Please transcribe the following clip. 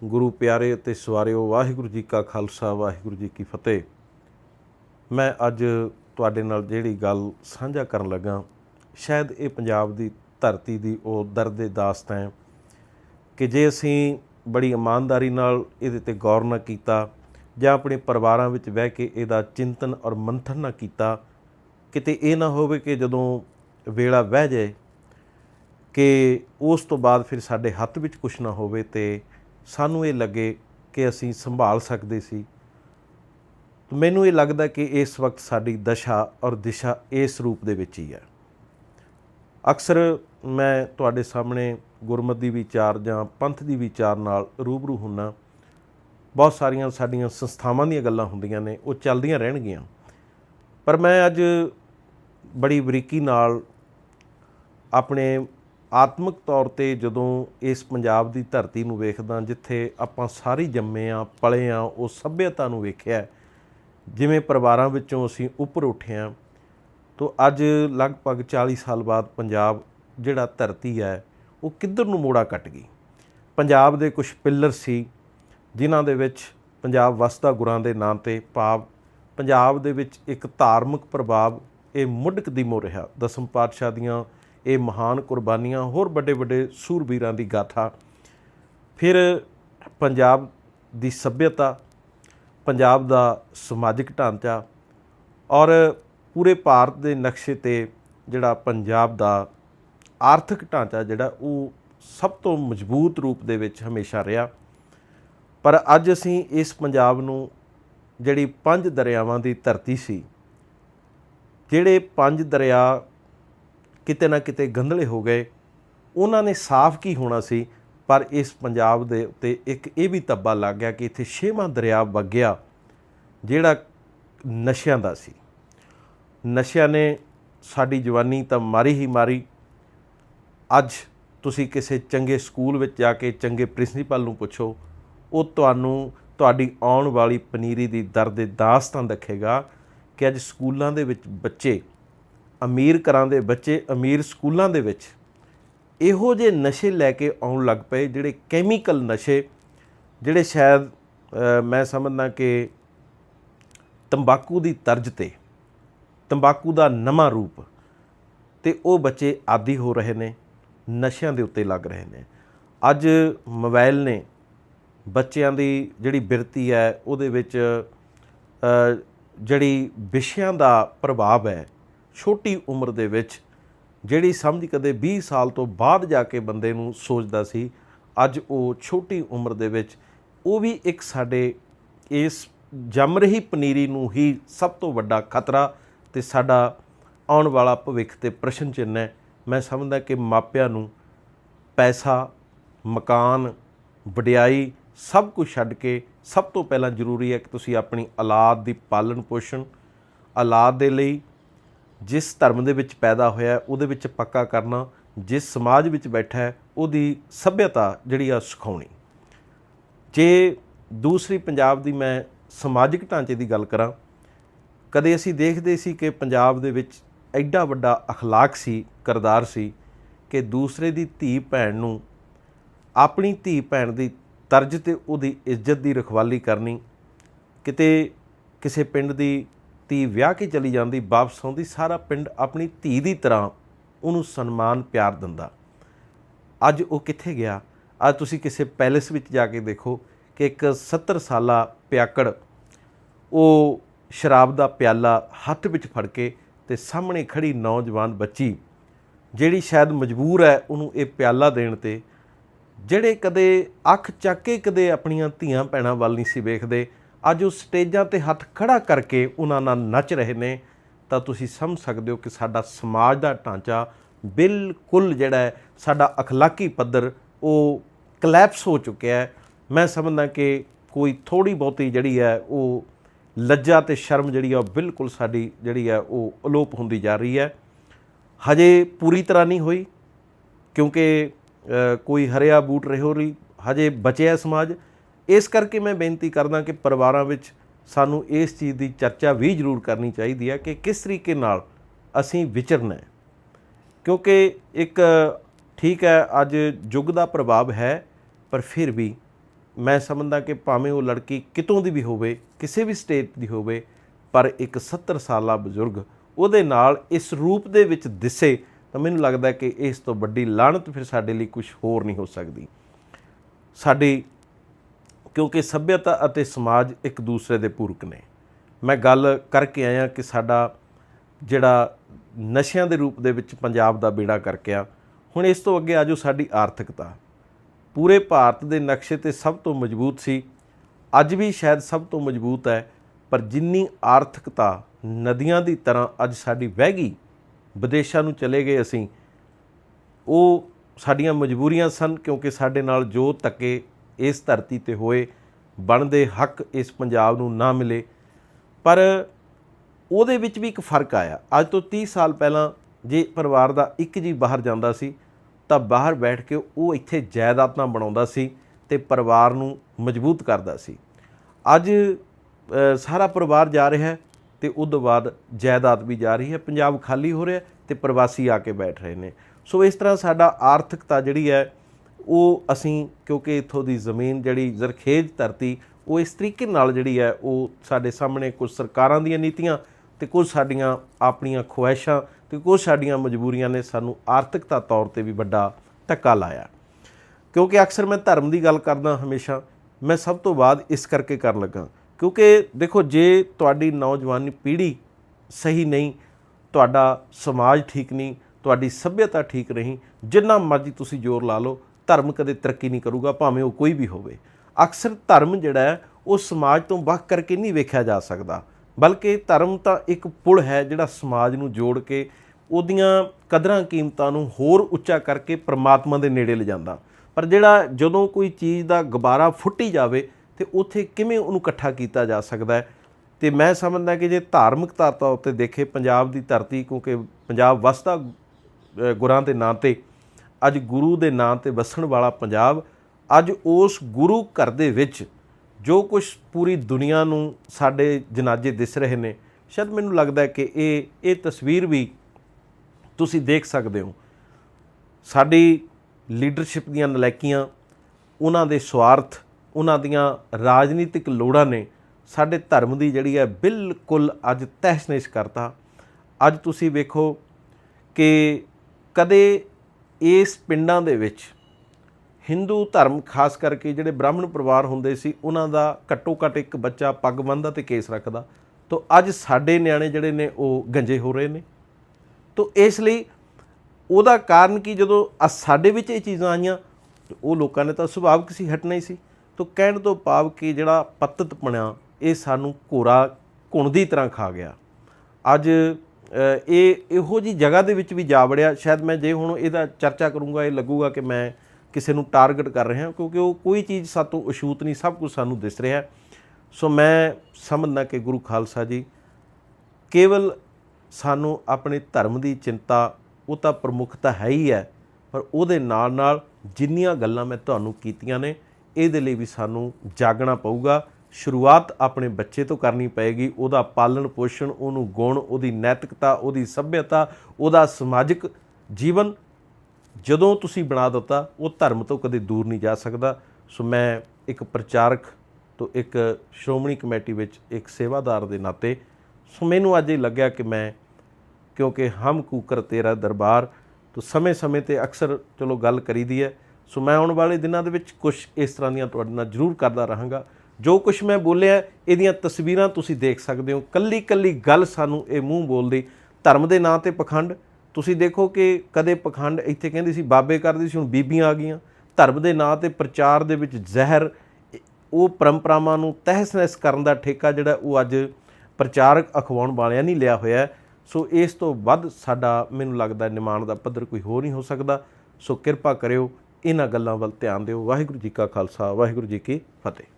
ਗੁਰੂ ਪਿਆਰੇ ਅਤੇ ਸਵਾਰਿਓ, ਵਾਹਿਗੁਰੂ ਜੀ ਕਾ ਖਾਲਸਾ, ਵਾਹਿਗੁਰੂ ਜੀ ਕੀ ਫਤਿਹ। ਮੈਂ ਅੱਜ ਤੁਹਾਡੇ ਨਾਲ ਜਿਹੜੀ ਗੱਲ ਸਾਂਝਾ ਕਰਨ ਲੱਗਾ, ਸ਼ਾਇਦ ਇਹ ਪੰਜਾਬ ਦੀ ਧਰਤੀ ਦੀ ਉਹ ਦਰਦ ਦਾਸਤ ਹੈ ਕਿ ਜੇ ਅਸੀਂ ਬੜੀ ਇਮਾਨਦਾਰੀ ਨਾਲ ਇਹਦੇ ਤੇ ਗੌਰ ਨਾ ਕੀਤਾ ਜਾਂ ਆਪਣੇ ਪਰਿਵਾਰਾਂ ਵਿੱਚ ਬਹਿ ਕੇ ਇਹਦਾ ਚਿੰਤਨ ਔਰ ਮੰਥਨ ਨਾ ਕੀਤਾ, ਕਿਤੇ ਇਹ ਨਾ ਹੋਵੇ ਕਿ ਜਦੋਂ ਵੇਲਾ ਵਹਿ ਜਾਏ ਕਿ ਉਸ ਤੋਂ ਬਾਅਦ ਫਿਰ ਸਾਡੇ ਹੱਥ ਵਿੱਚ ਕੁਝ ਨਾ ਹੋਵੇ ਤੇ ਸਾਨੂੰ ਇਹ ਲੱਗੇ ਕਿ ਅਸੀਂ ਸੰਭਾਲ ਸਕਦੇ ਸੀ। ਮੈਨੂੰ ਇਹ ਲੱਗਦਾ ਕਿ ਇਸ ਵਕਤ ਸਾਡੀ ਦਸ਼ਾ ਔਰ ਦਿਸ਼ਾ ਇਸ ਰੂਪ ਦੇ ਵਿੱਚ ਹੀ ਹੈ। ਅਕਸਰ ਮੈਂ ਤੁਹਾਡੇ ਸਾਹਮਣੇ ਗੁਰਮਤ ਦੀ ਵਿਚਾਰ ਜਾਂ ਪੰਥ ਦੀ ਵਿਚਾਰ ਨਾਲ ਰੂਬਰੂ ਹੁੰਨਾ। ਬਹੁਤ ਸਾਰੀਆਂ ਸਾਡੀਆਂ ਸੰਸਥਾਵਾਂ ਦੀਆਂ ਗੱਲਾਂ ਹੁੰਦੀਆਂ ਨੇ, ਉਹ ਚੱਲਦੀਆਂ ਰਹਿਣਗੀਆਂ। ਪਰ ਮੈਂ ਅੱਜ ਬੜੀ ਬਰੀਕੀ ਨਾਲ ਆਪਣੇ ਆਤਮਿਕ ਤੌਰ ਤੇ ਜਦੋਂ ਇਸ ਪੰਜਾਬ ਦੀ ਧਰਤੀ ਨੂੰ ਵੇਖਦਾ, ਜਿੱਥੇ ਆਪਾਂ ਸਾਰੀ ਜੰਮੇ ਆ, ਪਲੇ ਆ, ਉਹ ਸੱਭਿਅਤਾ ਨੂੰ ਵੇਖਿਆ ਜਿਵੇਂ ਪਰਿਵਾਰਾਂ ਵਿੱਚੋਂ ਅਸੀਂ ਉੱਪਰ ਉੱਠੇ ਆ, ਤੋ ਅੱਜ ਲਗਭਗ 40 ਸਾਲ ਬਾਅਦ ਪੰਜਾਬ ਜਿਹੜਾ ਧਰਤੀ ਹੈ, ਉਹ ਕਿੱਧਰ ਨੂੰ ਮੋੜਾ ਕੱਟ ਗਈ? ਪੰਜਾਬ ਦੇ ਕੁਝ ਪਿੱਲਰ ਸੀ, ਜਿਨ੍ਹਾਂ ਦੇ ਵਿੱਚ ਪੰਜਾਬ ਵਸਦਾ ਗੁਰਾਂ ਦੇ ਨਾਂ ਤੇ ਭਾਵ ਪੰਜਾਬ ਦੇ ਵਿੱਚ ਇੱਕ ਧਾਰਮਿਕ ਪ੍ਰਭਾਵ, ਇਹ ਮੁੱਢ ਕਦੀਮੋਂ ਰਿਹਾ। ਦਸਮ ਪਾਤਸ਼ਾਹ ਦੀਆਂ ਇਹ ਮਹਾਨ ਕੁਰਬਾਨੀਆਂ ਹੋਰ ਵੱਡੇ ਵੱਡੇ ਸੂਰਬੀਰਾਂ ਦੀ ਗਾਥਾ। ਫਿਰ ਪੰਜਾਬ ਦੀ ਸੱਭਿਅਤਾ, ਪੰਜਾਬ ਦਾ ਸਮਾਜਿਕ ਢਾਂਚਾ ਔਰ ਪੂਰੇ ਭਾਰਤ ਦੇ ਨਕਸ਼ੇ ਤੇ ਜਿਹੜਾ ਪੰਜਾਬ ਦਾ ਆਰਥਿਕ ਢਾਂਚਾ ਜਿਹੜਾ ਉਹ ਸਭ ਤੋਂ ਮਜ਼ਬੂਤ ਰੂਪ ਦੇ ਵਿੱਚ ਹਮੇਸ਼ਾ ਰਿਹਾ। ਪਰ ਅੱਜ ਅਸੀਂ ਇਸ ਪੰਜਾਬ ਨੂੰ ਜਿਹੜੀ ਪੰਜ ਦਰਿਆਵਾਂ ਦੀ ਧਰਤੀ ਸੀ, ਜਿਹੜੇ ਪੰਜ ਦਰਿਆ ਕਿਤੇ ਨਾ ਕਿਤੇ ਗੰਧਲੇ ਹੋ ਗਏ। ਉਹਨਾਂ ਨੇ ਸਾਫ਼ ਕੀ ਹੋਣਾ ਸੀ, ਪਰ ਇਸ ਪੰਜਾਬ ਦੇ ਉੱਤੇ ਇੱਕ ਇਹ ਵੀ ਤੱਬਾ ਲੱਗ ਗਿਆ ਕਿ ਇੱਥੇ ਛੇਵਾਂ ਦਰਿਆ ਵਗਿਆ ਜਿਹੜਾ ਨਸ਼ਿਆਂ ਦਾ ਸੀ। ਨਸ਼ਿਆਂ ਨੇ ਸਾਡੀ ਜਵਾਨੀ ਤਾਂ ਮਾਰੀ ਹੀ ਮਾਰੀ। ਅੱਜ ਤੁਸੀਂ ਕਿਸੇ ਚੰਗੇ ਸਕੂਲ ਵਿੱਚ ਜਾ ਕੇ ਚੰਗੇ ਪ੍ਰਿੰਸੀਪਲ ਨੂੰ ਪੁੱਛੋ, ਉਹ ਤੁਹਾਨੂੰ ਤੁਹਾਡੀ ਆਉਣ ਵਾਲੀ ਪਨੀਰੀ ਦੀ ਦਰ ਦਰਦ ਦਾਸਤਾਨ ਦੱਖੇਗਾ ਕਿ ਅੱਜ ਸਕੂਲਾਂ ਦੇ ਵਿੱਚ ਬੱਚੇ ਅਮੀਰ ਘਰਾਂ ਦੇ ਬੱਚੇ, ਅਮੀਰ ਸਕੂਲਾਂ ਦੇ ਵਿੱਚ ਇਹੋ ਜਿਹੇ ਨਸ਼ੇ ਲੈ ਕੇ ਆਉਣ ਲੱਗ ਪਏ ਜਿਹੜੇ ਕੈਮੀਕਲ ਨਸ਼ੇ, ਜਿਹੜੇ ਸ਼ਾਇਦ ਮੈਂ ਸਮਝਦਾ ਕਿ ਤੰਬਾਕੂ ਦੀ ਤਰਜ਼ ਤੇ, ਤੰਬਾਕੂ ਦਾ ਨਵਾਂ ਰੂਪ ਤੇ ਉਹ ਬੱਚੇ ਆਦੀ ਹੋ ਰਹੇ ਨੇ, ਨਸ਼ਿਆਂ ਦੇ ਉੱਤੇ ਲੱਗ ਰਹੇ ਨੇ। ਅੱਜ ਮੋਬਾਈਲ ਨੇ ਬੱਚਿਆਂ ਦੀ ਜਿਹੜੀ ਬਿਰਤੀ ਹੈ, ਉਹਦੇ ਵਿੱਚ ਜਿਹੜੀ ਵਿਸ਼ਿਆਂ ਦਾ ਪ੍ਰਭਾਵ ਹੈ ਛੋਟੀ ਉਮਰ ਦੇ ਵਿੱਚ, ਜਿਹੜੀ ਸਮਝ ਕਦੇ 20 ਸਾਲ ਤੋਂ ਬਾਅਦ ਜਾ ਕੇ ਬੰਦੇ ਨੂੰ ਸੋਚਦਾ ਸੀ, ਅੱਜ ਉਹ ਛੋਟੀ ਉਮਰ ਦੇ ਵਿੱਚ, ਉਹ ਵੀ ਇੱਕ ਸਾਡੇ ਇਸ ਜੰਮ ਰਹੀ ਪਨੀਰੀ ਨੂੰ ਹੀ ਸਭ ਤੋਂ ਵੱਡਾ ਖਤਰਾ ਤੇ ਸਾਡਾ ਆਉਣ ਵਾਲਾ ਭਵਿੱਖ ਤੇ ਪ੍ਰਸ਼ਨ ਚਿੰਨ੍ਹ ਹੈ। ਮੈਂ ਸਮਝਦਾ ਕਿ ਮਾਪਿਆਂ ਨੂੰ ਪੈਸਾ, ਮਕਾਨ, ਵਡਿਆਈ ਸਭ ਕੁਝ ਛੱਡ ਕੇ ਸਭ ਤੋਂ ਪਹਿਲਾਂ ਜ਼ਰੂਰੀ ਹੈ ਕਿ ਤੁਸੀਂ ਆਪਣੀ ਔਲਾਦ ਦੀ ਪਾਲਣ ਪੋਸ਼ਣ, ਔਲਾਦ ਦੇ ਲਈ ਜਿਸ ਧਰਮ ਦੇ ਵਿੱਚ ਪੈਦਾ ਹੋਇਆ ਹੈ, ਉਹਦੇ ਵਿੱਚ ਪੱਕਾ ਕਰਨਾ ਜਿਸ ਸਮਾਜ ਵਿੱਚ ਬੈਠਾ ਹੈ ਉਹਦੀ ਸਭਿਅਤਾ ਜਿਹੜੀ ਆ ਸਿਖਾਉਣੀ ਜੇ ਦੂਸਰੀ ਪੰਜਾਬ ਦੀ ਮੈਂ ਸਮਾਜਿਕ ਢਾਂਚੇ ਦੀ ਗੱਲ ਕਰਾਂ ਕਦੇ ਅਸੀਂ ਦੇਖਦੇ ਸੀ ਕਿ ਪੰਜਾਬ ਦੇ ਵਿੱਚ ਐਡਾ ਵੱਡਾ اخلاق ਸੀ ਕਰਦਾਰ ਸੀ ਕਿ ਦੂਸਰੇ ਦੀ ਧੀ ਭੈਣ ਨੂੰ ਆਪਣੀ ਧੀ ਭੈਣ ਦੀ ਤਰਜ ਤੇ ਉਹਦੀ ਇੱਜ਼ਤ ਦੀ ਰਖਵਾਲੀ ਕਰਨੀ ਕਿਤੇ ਕਿਸੇ ਪਿੰਡ ਦੀ ਧੀ ਵਿਆਹ ਕੇ ਚਲੀ ਜਾਂਦੀ, ਵਾਪਸ ਆਉਂਦੀ, ਸਾਰਾ ਪਿੰਡ ਆਪਣੀ ਧੀ ਦੀ ਤਰ੍ਹਾਂ ਉਹਨੂੰ ਸਨਮਾਨ, ਪਿਆਰ ਦਿੰਦਾ। ਅੱਜ ਉਹ ਕਿੱਥੇ ਗਿਆ? ਅੱਜ ਤੁਸੀਂ ਕਿਸੇ ਪੈਲੇਸ ਵਿੱਚ ਜਾ ਕੇ ਦੇਖੋ ਕਿ ਇੱਕ 70 ਸਾਲਾ ਪਿਆਕੜ, ਉਹ ਸ਼ਰਾਬ ਦਾ ਪਿਆਲਾ ਹੱਥ ਵਿੱਚ ਫੜ ਕੇ ਤੇ ਸਾਹਮਣੇ ਖੜੀ ਨੌਜਵਾਨ ਬੱਚੀ, ਜਿਹੜੀ ਸ਼ਾਇਦ ਮਜਬੂਰ ਹੈ, ਉਹਨੂੰ ਇਹ ਪਿਆਲਾ ਦੇਣ ਤੇ, ਜਿਹੜੇ ਕਦੇ ਅੱਖ ਚੱਕ ਕੇ ਕਦੇ ਆਪਣੀਆਂ ਧੀਆਂ, ਭੈਣਾਂ ਵੱਲ ਨਹੀਂ ਸੀ ਵੇਖਦੇ ਅੱਜ ਉਹ ਸਟੇਜਾਂ ਤੇ ਹੱਥ ਖੜਾ ਕਰਕੇ ਉਹਨਾਂ ਨਾਲ ਨੱਚ ਰਹੇ ਨੇ ਤਾਂ ਤੁਸੀਂ ਸਮਝ ਸਕਦੇ ਹੋ ਕਿ ਸਾਡਾ ਸਮਾਜ ਦਾ ਢਾਂਚਾ ਬਿਲਕੁਲ ਜਿਹੜਾ ਹੈ ਸਾਡਾ اخلاقی ਪੱਧਰ ਉਹ ਕਲੈਪਸ ਹੋ ਚੁੱਕਿਆ ਹੈ ਮੈਂ ਸਮਝਦਾ ਕਿ ਕੋਈ ਥੋੜੀ ਬਹੁਤੀ ਜਿਹੜੀ ਹੈ ਉਹ ਲੱਜਾ ਤੇ ਸ਼ਰਮ ਜਿਹੜੀ ਆ ਉਹ ਬਿਲਕੁਲ ਸਾਡੀ ਜਿਹੜੀ ਹੈ ਉਹ ਅਲੋਪ ਹੁੰਦੀ ਜਾ ਰਹੀ ਹੈ ਹਜੇ ਪੂਰੀ ਤਰ੍ਹਾਂ ਨਹੀਂ ਹੋਈ ਕਿਉਂਕਿ ਅ, ਕੋਈ ਹਰਿਆ ਬੂਟ ਰਹੋ ਰਹੀ ਹਜੇ ਬਚਿਆ ਸਮਾਜ ਇਸ ਕਰਕੇ ਮੈਂ ਬੇਨਤੀ ਕਰਦਾ ਕਿ ਪਰਿਵਾਰਾਂ ਵਿੱਚ ਸਾਨੂੰ ਇਸ ਚੀਜ਼ ਦੀ ਚਰਚਾ ਵੀ ਜ਼ਰੂਰ ਕਰਨੀ ਚਾਹੀਦੀ ਹੈ ਕਿ ਕਿਸ ਤਰੀਕੇ ਨਾਲ ਅਸੀਂ ਵਿਚਰਨਾ ਹੈ। ਕਿਉਂਕਿ ਇੱਕ ਠੀਕ ਹੈ, ਅੱਜ ਯੁੱਗ ਦਾ ਪ੍ਰਭਾਵ ਹੈ, ਪਰ ਫਿਰ ਵੀ ਮੈਂ ਸਮਝਦਾ ਕਿ ਭਾਵੇਂ ਉਹ ਲੜਕੀ ਕਿਤੋਂ ਦੀ ਵੀ ਹੋਵੇ, ਕਿਸੇ ਵੀ ਸਟੇਟ ਦੀ ਹੋਵੇ, ਪਰ ਇੱਕ 70 ਸਾਲਾ ਬਜ਼ੁਰਗ ਉਹਦੇ ਨਾਲ ਇਸ ਰੂਪ ਦੇ ਵਿੱਚ ਦਿਸੇ ਤਾਂ ਮੈਨੂੰ ਲੱਗਦਾ ਕਿ ਇਸ ਤੋਂ ਵੱਡੀ ਲਾਹਨਤ ਫਿਰ ਸਾਡੇ ਲਈ ਕੁਝ ਹੋਰ ਨਹੀਂ ਹੋ ਸਕਦੀ। ਸਾਡੀ ਕਿਉਂਕਿ ਸੱਭਿਅਤਾ ਅਤੇ ਸਮਾਜ ਇੱਕ ਦੂਸਰੇ ਦੇ ਪੂਰਕ ਨੇ। ਮੈਂ ਗੱਲ ਕਰਕੇ ਆਇਆ ਕਿ ਸਾਡਾ ਜਿਹੜਾ ਨਸ਼ਿਆਂ ਦੇ ਰੂਪ ਦੇ ਵਿੱਚ ਪੰਜਾਬ ਦਾ ਬੇੜਾ ਕਰਕੇ ਆ, ਹੁਣ ਇਸ ਤੋਂ ਅੱਗੇ ਆਜੋ ਸਾਡੀ ਆਰਥਿਕਤਾ। ਪੂਰੇ ਭਾਰਤ ਦੇ ਨਕਸ਼ੇ ਤੇ ਸਭ ਤੋਂ ਮਜ਼ਬੂਤ ਸੀ। ਅੱਜ ਵੀ ਸ਼ਾਇਦ ਸਭ ਤੋਂ ਮਜ਼ਬੂਤ ਹੈ, ਪਰ ਜਿੰਨੀ ਆਰਥਿਕਤਾ ਨਦੀਆਂ ਦੀ ਤਰ੍ਹਾਂ ਅੱਜ ਸਾਡੀ ਵਹਿ ਗਈ, ਵਿਦੇਸ਼ਾਂ ਨੂੰ ਚਲੇ ਗਏ ਅਸੀਂ, ਉਹ ਸਾਡੀਆਂ ਮਜਬੂਰੀਆਂ ਸਨ ਕਿਉਂਕਿ ਸਾਡੇ ਨਾਲ ਜੋ ਧੱਕੇ ਇਸ ਧਰਤੀ ਤੇ ਹੋਏ ਬਣਦੇ ਹੱਕ ਇਸ ਪੰਜਾਬ ਨੂੰ ਨਾ ਮਿਲੇ। ਪਰ ਉਹਦੇ ਵਿੱਚ ਵੀ ਇੱਕ ਫ਼ਰਕ ਆਇਆ। ਅੱਜ ਤੋਂ 30 ਸਾਲ ਪਹਿਲਾਂ ਜੇ ਪਰਿਵਾਰ ਦਾ ਇੱਕ ਜੀ ਬਾਹਰ ਜਾਂਦਾ ਸੀ, ਤਾਂ ਬਾਹਰ ਬੈਠ ਕੇ ਉਹ ਇੱਥੇ ਜਾਇਦਾਦਾਂ ਬਣਾਉਂਦਾ ਸੀ ਤੇ ਪਰਿਵਾਰ ਨੂੰ ਮਜ਼ਬੂਤ ਕਰਦਾ ਸੀ। ਅੱਜ ਸਾਰਾ ਪਰਿਵਾਰ ਜਾ ਰਿਹਾ ਹੈ ਤੇ ਉਸ ਤੋਂ ਬਾਅਦ ਜਾਇਦਾਦ ਵੀ ਜਾ ਰਹੀ ਹੈ। ਪੰਜਾਬ ਖਾਲੀ ਹੋ ਰਿਹਾ ਤੇ ਪ੍ਰਵਾਸੀ ਆ ਕੇ ਬੈਠ ਰਹੇ ਨੇ। ਸੋ ਇਸ ਤਰ੍ਹਾਂ ਸਾਡਾ ਆਰਥਿਕਤਾ ਜਿਹੜੀ ਹੈ ਉਹ ਅਸੀਂ, ਕਿਉਂਕਿ ਇੱਥੋਂ ਦੀ ਜ਼ਮੀਨ ਜਿਹੜੀ ਜ਼ਰਖੇਜ਼ ਧਰਤੀ, ਉਹ ਇਸ ਤਰੀਕੇ ਨਾਲ ਜਿਹੜੀ ਹੈ, ਉਹ ਸਾਡੇ ਸਾਹਮਣੇ ਕੁਝ ਸਰਕਾਰਾਂ ਦੀਆਂ ਨੀਤੀਆਂ ਤੇ ਕੁਝ ਸਾਡੀਆਂ ਆਪਣੀਆਂ ਖੁਆਇਸ਼ਾਂ ਤੇ ਕੁਝ ਸਾਡੀਆਂ ਮਜਬੂਰੀਆਂ ਨੇ ਸਾਨੂੰ ਆਰਥਿਕਤਾ ਤੌਰ ਤੇ ਵੀ ਵੱਡਾ ਧੱਕਾ ਲਾਇਆ। ਕਿਉਂਕਿ ਅਕਸਰ ਮੈਂ ਧਰਮ ਦੀ ਗੱਲ ਕਰਦਾ ਹਮੇਸ਼ਾ, ਮੈਂ ਸਭ ਤੋਂ ਬਾਅਦ ਇਸ ਕਰਕੇ ਕਰਨ ਲੱਗਾ। ਕਿਉਂਕਿ ਦੇਖੋ, ਜੇ ਤੁਹਾਡੀ ਨੌਜਵਾਨੀ ਪੀੜ੍ਹੀ ਸਹੀ ਨਹੀਂ, ਤੁਹਾਡਾ ਸਮਾਜ ਠੀਕ ਨਹੀਂ, ਤੁਹਾਡੀ ਸੱਭਿਅਤਾ ਠੀਕ ਨਹੀਂ, ਜਿੰਨਾ ਮਰਜ਼ੀ ਤੁਸੀਂ ਜ਼ੋਰ ਲਾ ਲਓ ਧਰਮ ਕਦੇ ਤਰੱਕੀ ਨਹੀਂ ਕਰੂਗਾ, ਭਾਵੇਂ ਉਹ ਕੋਈ ਵੀ ਹੋਵੇ। ਅਕਸਰ ਧਰਮ ਜਿਹੜਾ ਉਹ ਸਮਾਜ ਤੋਂ ਵੱਖ ਕਰਕੇ ਨਹੀਂ ਵੇਖਿਆ ਜਾ ਸਕਦਾ। ਬਲਕਿ ਧਰਮ ਤਾਂ ਇੱਕ ਪੁਲ ਹੈ ਜਿਹੜਾ ਸਮਾਜ ਨੂੰ ਜੋੜ ਕੇ ਉਹਦੀਆਂ ਕਦਰਾਂ ਕੀਮਤਾਂ ਨੂੰ ਹੋਰ ਉੱਚਾ ਕਰਕੇ ਪ੍ਰਮਾਤਮਾ ਦੇ ਨੇੜੇ ਲਿਜਾਂਦਾ। ਪਰ ਜਿਹੜਾ ਜਦੋਂ ਕੋਈ ਚੀਜ਼ ਦਾ ਗੁਬਾਰਾ ਫੁੱਟੀ ਜਾਵੇ, ਤੇ ਉੱਥੇ ਕਿਵੇਂ ਉਹਨੂੰ ਇਕੱਠਾ ਕੀਤਾ ਜਾ ਸਕਦਾ ਹੈ? ਤੇ ਮੈਂ ਸਮਝਦਾ ਕਿ ਜੇ ਧਾਰਮਿਕ ਤੌਰ ਉੱਤੇ ਦੇਖੇ, ਪੰਜਾਬ ਦੀ ਧਰਤੀ, ਕਿਉਂਕਿ ਪੰਜਾਬ ਵਸਦਾ ਗੁਰਾਂ ਦੇ ਨਾਂ ਤੇ ਅੱਜ ਗੁਰੂ ਦੇ ਨਾਂ ਤੇ ਵਸਣ ਵਾਲਾ ਪੰਜਾਬ, ਅੱਜ ਉਸ ਗੁਰੂ ਘਰ ਦੇ ਵਿੱਚ ਜੋ ਕੁਝ ਪੂਰੀ ਦੁਨੀਆ ਨੂੰ ਸਾਡੇ ਜਨਾਜ਼ੇ ਦਿਸ ਰਹੇ ਨੇ, ਸ਼ਾਇਦ ਮੈਨੂੰ ਲੱਗਦਾ ਹੈ ਕਿ ਇਹ ਇਹ ਤਸਵੀਰ ਵੀ ਤੁਸੀਂ ਦੇਖ ਸਕਦੇ ਹੋ। ਸਾਡੀ ਲੀਡਰਸ਼ਿਪ ਦੀਆਂ ਨਲਾਇਕੀਆਂ, ਉਹਨਾਂ ਦੇ ਸਵਾਰਥ, ਉਹਨਾਂ ਦੀਆਂ ਰਾਜਨੀਤਿਕ ਲੋੜਾਂ ਨੇ ਸਾਡੇ ਧਰਮ ਦੀ ਜਿਹੜੀ ਹੈ ਬਿਲਕੁਲ ਅੱਜ ਤਹਿਸ-ਨਹਿਸ ਕਰਤਾ। ਅੱਜ ਤੁਸੀਂ ਵੇਖੋ ਕਿ ਕਦੇ ਇਸ ਪਿੰਡਾਂ ਦੇ ਵਿੱਚ ਹਿੰਦੂ ਧਰਮ, ਖਾਸ ਕਰਕੇ ਜਿਹੜੇ ਬ੍ਰਾਹਮਣ ਪਰਿਵਾਰ ਹੁੰਦੇ ਸੀ, ਉਹਨਾਂ ਦਾ ਘੱਟੋ ਘੱਟ ਇੱਕ ਬੱਚਾ ਪੱਗ ਬੰਨ੍ਹਦਾ ਤੇ ਕੇਸ ਰੱਖਦਾ। ਤੋਂ ਅੱਜ ਸਾਡੇ ਨਿਆਣੇ ਜਿਹੜੇ ਨੇ, ਉਹ ਗੰਜੇ ਹੋ ਰਹੇ ਨੇ। ਤੋ ਇਸ ਲਈ ਉਹਦਾ ਕਾਰਨ ਕੀ, ਜਦੋਂ ਆ ਸਾਡੇ ਵਿੱਚ ਇਹ ਚੀਜ਼ਾਂ ਆਈਆਂ ਉਹ ਲੋਕਾਂ ਨੇ ਤਾਂ ਸੁਭਾਵਿਕ ਸੀ ਹਟਣਾ ਹੀ ਸੀ। ਤੋ ਕਹਿਣ ਤੋਂ ਭਾਵ ਕਿ ਜਿਹੜਾ ਪਤਤ ਬਣਿਆ, ਇਹ ਸਾਨੂੰ ਘੋਰਾ ਘੁਣ ਦੀ ਤਰ੍ਹਾਂ ਖਾ ਗਿਆ। ਅੱਜ ਇਹ ਇਹੋ ਜੀ ਜਗ੍ਹਾ ਦੇ ਵਿੱਚ ਵੀ ਜਾ ਵੜਿਆ। ਸ਼ਾਇਦ ਮੈਂ ਜੇ ਹੁਣ ਇਹਦਾ ਚਰਚਾ ਕਰੂੰਗਾ, ਇਹ ਲੱਗੂਗਾ ਕਿ ਮੈਂ ਕਿਸੇ ਨੂੰ ਟਾਰਗੇਟ ਕਰ ਰਿਹਾ ਕਿਉਂਕਿ ਉਹ ਕੋਈ ਚੀਜ਼ ਸਾਤੋਂ ਅਛੂਤ ਨਹੀਂ, ਸਭ ਕੁਝ ਸਾਨੂੰ ਦਿਸ ਰਿਹਾ। ਸੋ ਮੈਂ ਸਮਝਦਾ ਕਿ ਗੁਰੂ ਖਾਲਸਾ ਜੀ ਕੇਵਲ ਸਾਨੂੰ ਆਪਣੇ ਧਰਮ ਦੀ ਚਿੰਤਾ, ਉਹ ਤਾਂ ਪ੍ਰਮੁੱਖ ਤਾਂ ਹੈ ਹੀ ਹੈ, ਪਰ ਉਹਦੇ ਨਾਲ ਨਾਲ ਜਿੰਨੀਆਂ ਗੱਲਾਂ ਮੈਂ ਤੁਹਾਨੂੰ ਕੀਤੀਆਂ ਨੇ, ਇਹਦੇ ਲਈ ਵੀ ਸਾਨੂੰ ਜਾਗਣਾ ਪਊਗਾ। ਸ਼ੁਰੂਆਤ ਆਪਣੇ ਬੱਚੇ ਤੋਂ ਕਰਨੀ ਪਏਗੀ, ਉਹਦਾ ਪਾਲਣ ਪੋਸ਼ਣ, ਉਹਨੂੰ ਗੁਣ, ਉਹਦੀ ਨੈਤਿਕਤਾ, ਉਹਦੀ ਸਭਿਅਤਾ, ਉਹਦਾ ਸਮਾਜਿਕ ਜੀਵਨ, ਜਦੋਂ ਤੁਸੀਂ ਬਣਾ ਦਿੱਤਾ, ਉਹ ਧਰਮ ਤੋਂ ਕਦੇ ਦੂਰ ਨਹੀਂ ਜਾ ਸਕਦਾ। ਸੋ ਮੈਂ ਇੱਕ ਪ੍ਰਚਾਰਕ ਤੋਂ ਇੱਕ ਸ਼੍ਰੋਮਣੀ ਕਮੇਟੀ ਵਿੱਚ ਇੱਕ ਸੇਵਾਦਾਰ ਦੇ ਨਾਤੇ, ਸੋ ਮੈਨੂੰ ਅੱਜ ਇਹ ਲੱਗਿਆ ਕਿ ਮੈਂ, ਕਿਉਂਕਿ ਹਮ ਕੂਕਰ ਤੇਰਾ ਦਰਬਾਰ, ਤੋਂ ਸਮੇਂ-ਸਮੇਂ ਤੇ ਅਕਸਰ ਚਲੋ ਗੱਲ ਕਰੀਦੀ ਹੈ। ਸੋ ਮੈਂ ਆਉਣ ਵਾਲੇ ਦਿਨਾਂ ਦੇ ਵਿੱਚ ਕੁਝ ਇਸ ਤਰ੍ਹਾਂ ਦੀਆਂ ਤੁਹਾਡੇ ਨਾਲ ਜ਼ਰੂਰ ਕਰਦਾ ਰਹਾਂਗਾ। ਜੋ ਕੁਝ ਮੈਂ ਬੋਲਿਆ, ਇਹਦੀਆਂ ਤਸਵੀਰਾਂ ਤੁਸੀਂ ਦੇਖ ਸਕਦੇ ਹੋ। ਕੱਲੀ ਕੱਲੀ ਗੱਲ ਸਾਨੂੰ ਇਹ ਮੂੰਹ ਬੋਲਦੀ। ਧਰਮ ਦੇ ਨਾਂ ਤੇ ਪਖੰਡ। ਤੁਸੀਂ ਦੇਖੋ ਕਿ ਕਦੇ ਪਖੰਡ ਇੱਥੇ ਕਹਿੰਦੀ ਸੀ, ਬਾਬੇ ਕਰਦੀ ਸੀ, ਹੁਣ ਬੀਬੀਆਂ ਆ ਗਈਆਂ। ਧਰਮ ਦੇ ਨਾਂ ਤੇ ਪ੍ਰਚਾਰ ਦੇ ਵਿੱਚ ਜ਼ਹਿਰ, ਉਹ ਪਰੰਪਰਾਵਾਂ ਨੂੰ ਤਹਿਸ-ਨਹਿਸ ਕਰਨ ਦਾ ਠੇਕਾ ਜਿਹੜਾ ਉਹ ਅੱਜ ਪ੍ਰਚਾਰਕ ਅਖਵਾਉਣ ਵਾਲਿਆਂ ਨਹੀਂ ਲਿਆ ਹੋਇਆ ਸੋ ਇਸ ਤੋਂ ਵੱਧ ਸਾਡਾ, ਮੈਨੂੰ ਲੱਗਦਾ, ਨਿਮਾਣ ਦਾ ਪੱਧਰ ਕੋਈ ਹੋਰ ਨਹੀਂ ਹੋ ਸਕਦਾ। ਸੋ ਕਿਰਪਾ ਕਰਿਓ, ਇਹਨਾਂ ਗੱਲਾਂ ਵੱਲ ਧਿਆਨ ਦਿਓ। ਵਾਹਿਗੁਰੂ ਜੀ ਕਾ ਖਾਲਸਾ, ਵਾਹਿਗੁਰੂ ਜੀ ਕੀ ਫਤਿਹ।